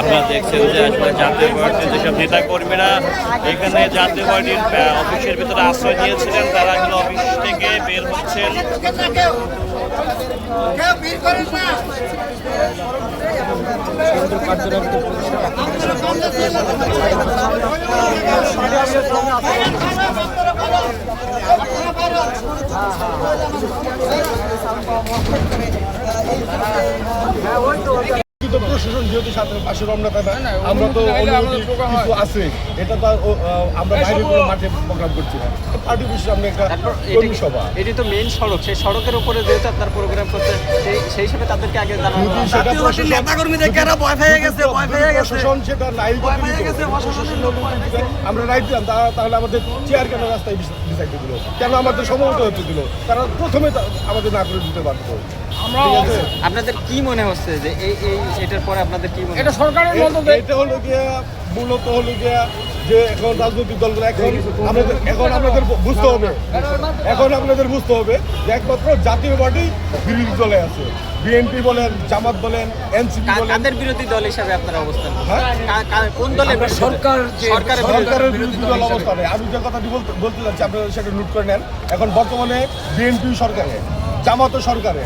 আপনারা দেখছেন যে আসলে জাতীয় পার্টির যেসব নেতা কর্মীরা এখানে জাতীয় পার্টির অফিসের ভিতরে আশ্রয় নিয়েছিলেন, তারা এখন অফিস থেকে বের হচ্ছেন। যেহেতু পাশে রমনা আমরা তো কিছু আছে। এটা তো আমরা বাইরে কোনো মাঠে প্রোগ্রাম করছি না। পার্টি অফিসের সামনে একটা কর্মী সভা এটি তো মেইন সড়ক। সেই সড়কের উপরে যেহেতু আপনার প্রোগ্রাম করতে সেই সেই হিসেবে তাদেরকে আগে। আমরা নাই দিলাম তাহলে আমাদের চেয়ার কেন রাস্তায় ডিসাইড দিল? কেন আমাদের সমবেত হতে দিল? তারা প্রথমে তা- আমাদের না করে দিতে পারতো আপনাদের কি মনে হচ্ছে যে এই এই এটার পরে আপনাদের কি মনে এটা এ- এটা হলো গিয়া মূলত হলো গিয়া যে এখন রাজনৈতিক দলগুলো এখন আমাদের এখন আপনাদের বুঝতে হবে। এখন আপনাদের বুঝতে হবে যে একমাত্র জাতীয় পার্টি বিরোধী দলে আছে। বিএনপি বলেন জামাত বলেন এনসিপি বলেন। কাদের বিরোধী দল হিসাবে আপনার অবস্থান হ্যাঁ? কা- কা- কোন দলের সরকার সরকারের সরকারের বিরোধী দল অবস্থানে। আমি যে কথাটি বলতে বলতে যাচ্ছি আপনারা সেটা নোট করে নেন। এখন বর্তমানে বিএনপি সরকারে জামাতও সরকারে